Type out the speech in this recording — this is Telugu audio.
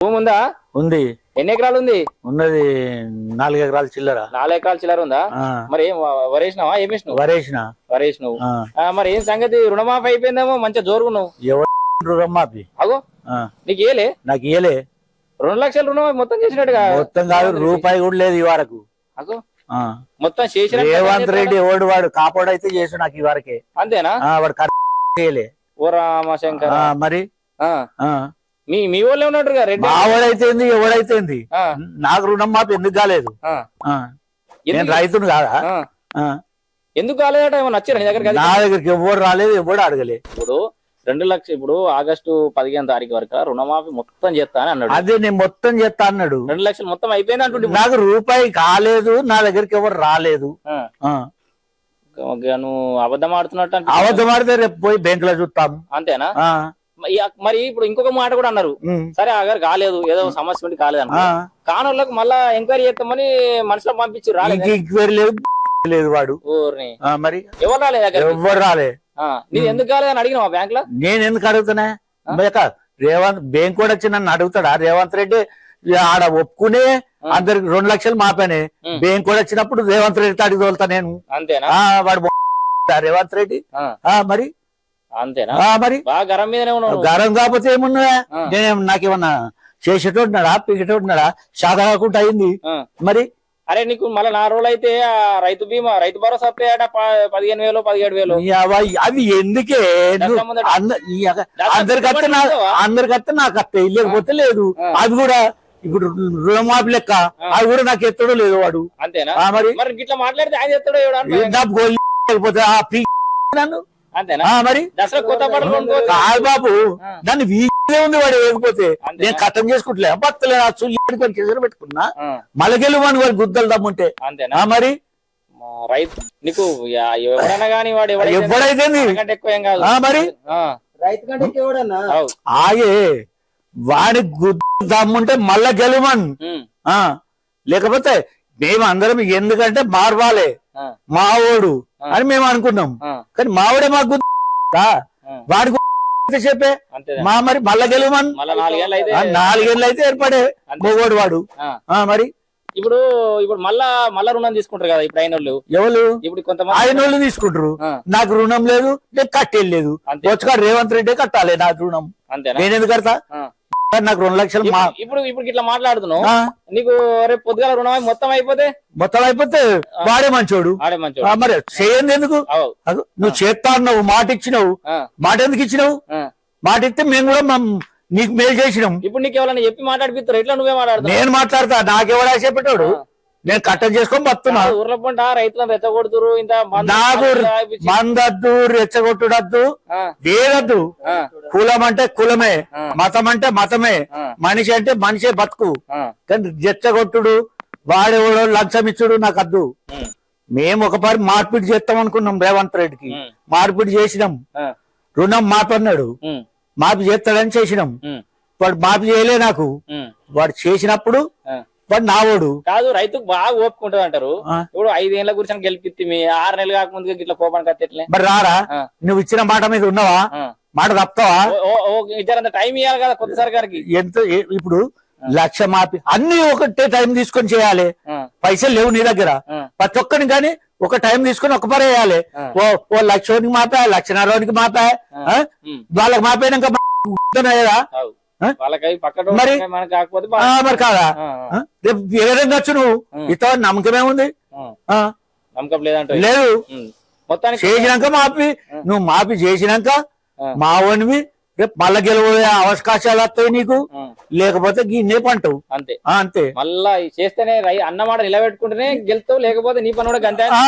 భూమి ఉందా? ఉంది. ఎన్ని ఎకరాలు ఉంది? ఉన్నది నాలుగు ఎకరాల చిల్లర. నాలుగు ఎకరాలు చిల్లర ఉందా? మరి వరేసినావా? ఏం వేసినావు? వరేసిన. వరేసినావు. ఆ, మరి ఏం సంగతి? రుణమాఫీ అయిపోయిందేమో మంచిగా జోరుగున్నావు ఎవరు రమ్మాపి అగో. నీకు ఏలే నాకు ఇయలే రెండు లక్షల రుణమాఫీ మొత్తం చేసినట్టుగా? మొత్తం కాదు రూపాయి కూడా లేదు ఈ వరకు. అగో. మొత్తం చేసిన రేవంత్ రెడ్డి ఎవడు వాడు? కాపాడైతే చేసు నాకు ఈ వరకే. అంతేనా? వాడు చేయలే ఓ రామశంకర్. మరి. మీ మీ వాళ్ళే ఉన్నట్టుగా రెడ్డి మావాడైతే ఏంది ఎవడైతే ఏంది? ఆ, నాకు రుణం మాపి ఎందుకు కాలేదు. నేను రైతును కాదా. ఎందుకు కాలేదట? ఏమన్నా వచ్చారా నీ దగ్గరికి? నా దగ్గరికి ఎవడు రాలేదు ఎవడు అడగలే. ఇప్పుడు రెండు లక్షలు ఇప్పుడు ఆగస్టు పదిహేను తారీఖు వరకు రుణమాఫీ మొత్తం చేస్తా అని అన్నాడు. అదే నేను మొత్తం చేస్తా అన్నాడు. రెండు లక్షలు మొత్తం అయిపోయింది అంటుండే. నాకు రూపాయి కాలేదు నా దగ్గరికి ఎవరు రాలేదు. నువ్వు అబద్ధం ఆడుతున్నట్టు అబద్ధం ఆడితే రేపు పోయి బ్యాంక్లో చూస్తాం అంతేనా. మరి ఆ- ఇప్పుడు ఇంకొక మాట కూడా అన్నారు. సరే ఆగారు కాలేదు ఏదో సమస్య ఉండి కాలేదు ఆ. అన్న కానోళ్ళకి మళ్ళా ఎంక్వైరీ చేస్తామని మనుషులకు పంపించి రాలేదు. లేదు లేదు వాడు. ఆ, మరి? ఎవరు రాలేదు ఎవరు రాలే. నీది ఎందుకు కాలేదని అడిగిన బ్యాంక్లో నేను ఎందుకు అడుగుతున్నా? రేవంత్ బ్యాంక్ కూడా వచ్చి నన్ను అడుగుతాడా? రేవంత్ రెడ్డి ఆడ ఒప్పుకునే అందరికి రెండు లక్షలు మాపానే. బ్యాంక్ కూడా వచ్చినప్పుడు రేవంత్ రెడ్డి అడిగి తోలుతా నేను. అంతేనా? ఆ వాడు రేవంత్ రెడ్డి. ఆ, ఆ మరి? అంతేనా? మరి గరం మీదనే ఉన్నావు గరం కాకపోతే ఏమున్నా. నేనేం నాకేమన్నా చేసేటోడున్నాడా పీకేటోడున్నాడా శాఖ కాకుండా అయింది. మరి? అరే నీకు మళ్ళీ నా రోజులు అయితే రైతు బీమా రైతు భరోసా వస్తాయట పదిహేను వేలు పదిహేడు వేలు. అవ- ఎందుకే? అందరికత్తే అందరికత్తే నాకు అత్తే లేకపోతే లేదు. అది కూడా ఇప్పుడు రుణమాఫీ లెక్క. అది కూడా నాకు ఎత్తడో లేదు వాడు. అంతేనా? మరి? మరి గిట్లా మాట్లాడితే ఆయన పీ నన్ను మరి. కాదు బాబు ఆ. నన్ను వీడే ఉంది వాడు వేయకపోతే? నేను కట్టం చేసుకుంటలే. కొని కింద పెట్టుకున్నా. మలగెలు అని వాడు గుద్దలు దమ్ముంటే. అంతేనా? మరి? రైతు నీకు ఎవడైనా గానీ వాడు ఎవడైతే ఎక్కువ ఏం కాదు. ఆ మరి? రైతు కంటే. ఆగే వాడి గుద్ద దమ్ముంటే మళ్ళా గెలువన్. లేకపోతే మేము అందరం ఎందుకంటే మార్వాలే. మావోడు. అని మేము అనుకున్నాం. కానీ మావిడే మాకు గుద్ద ఆ. వాడి గుద్ద చెప్పే. మా మరి మళ్ళా గెలువన్ నాలుగేళ్ళు అయితే ఏర్పడే. మొగోడు వాడు. మరి? ఇప్పుడు ఇప్పుడు మళ్ళా మళ్ళా రుణం తీసుకుంటారు కదా ఇప్పుడు వాళ్ళు ఎవరు ఇప్పుడు కొంతమంది ఆయన వాళ్ళు తీసుకుంటారు నాకు రుణం లేదు నేను కట్టేది లేదు. అంతే. వచ్చుగా రేవంత్ రెడ్డి కట్టాలి నా రుణం. నేను ఎందుకు కడతా. నాకు రెండు లక్షలు మా ఇప్పుడు- ఇప్పుడు ఇట్లా మాట్లాడుతున్నావు. ఆ, నీకు రేపు పొద్దుగాల రుణం మొత్తం అయిపోతే? మొత్తం అయిపోతే వాడే మంచోడు. ఆడే మంచి ఆ, మరి చేయండి ఎందుకు? అగో, నువ్వు చేస్తా అన్నావు మాట ఇచ్చినావు. మాట ఎందుకు ఇచ్చినావు? మాట ఇస్తే మేము కూడా మమ్- నీకు మేలు చేసినాం. ఇప్పుడు నీకు ఎవరైనా చెప్పి మాట్లాడిపిస్తారు? ఎట్లా నువ్వే మాట్లాడుతున్నావు నేను మాట్లాడతా నాకెవడా చెప్పేటోడు నేను కట్టం చేసుకొని బతున్నా ఊర్ల పంట రైతులను రెచ్చగొడుతురు ఇంత మందు- నాకు మందు తాగిపిచ్చి- మందద్దు రెచ్చగొట్టుడద్దు వేరద్దు. కులం అంటే కులమే. మతం అంటే మతమే మనిషి అంటే మనిషే బతుకు. కానీ రెచ్చగొట్టుడు వాడెవడో లంచం ఇచ్చుడు నాకు అద్దు మేము ఒక పరి మార్పిడి చేస్తాం అనుకున్నాం రేవంత్ రెడ్డికి. మార్పిడి చేసినాం. రుణం మాపన్నాడు మాఫీ చేస్తాడని చేసినాం. వాడు మాఫీ చేయలే నాకు. వాడు చేసినప్పుడు. వాడు నావోడు. కాదు రైతుకు బాగా ఓపుకుంటది అంటారు. ఇప్పుడు ఐదేళ్ళ గురించి గెలిపిత్తి మీ ఆరు నెలలు కాకముందుగా ఇట్లా కోపానికి కత్తెట్లే మరి రారా. నువ్వు ఇచ్చిన మాట మీద ఉన్నావా. మాట ఇద్దరంత టైం ఇవ్వాలి కదా కొత్త సర్కార్కి. ఎంత ఇప్పుడు లక్ష మాపి అన్ని ఒకటే టైం తీసుకొని చేయాలి. పైసలు లేవు నీ దగ్గర. ప్రతి ఒక్కరిని కానీ ఒక టైం తీసుకొని ఒక పని వేయాలి. ఓ ఓ లక్షోనికి మాపా లక్షన్నరోనికి మాపా వాళ్ళకి మాపోయినాక మరి? మరి కాదా? రేపు ఏ విధంగా వచ్చు నువ్వు ఆ. ఇతో నమ్మకమే ఉంది? నమ్మకం లేదంట లేదు. మొత్తానికి చేసినాక మాపి. నువ్వు మాపి చేసినాక ఆ. మావనివి రేపు మళ్ళా గెలవే అవకాశాలు వస్తాయి నీకు? లేకపోతే గిన్నే పంటవు. అంతే. అంతే. మళ్ళా చేస్తేనే అన్నమాట నిలబెట్టుకుంటేనే గెలుతావు లేకపోతే నీ పని కూడా ఆ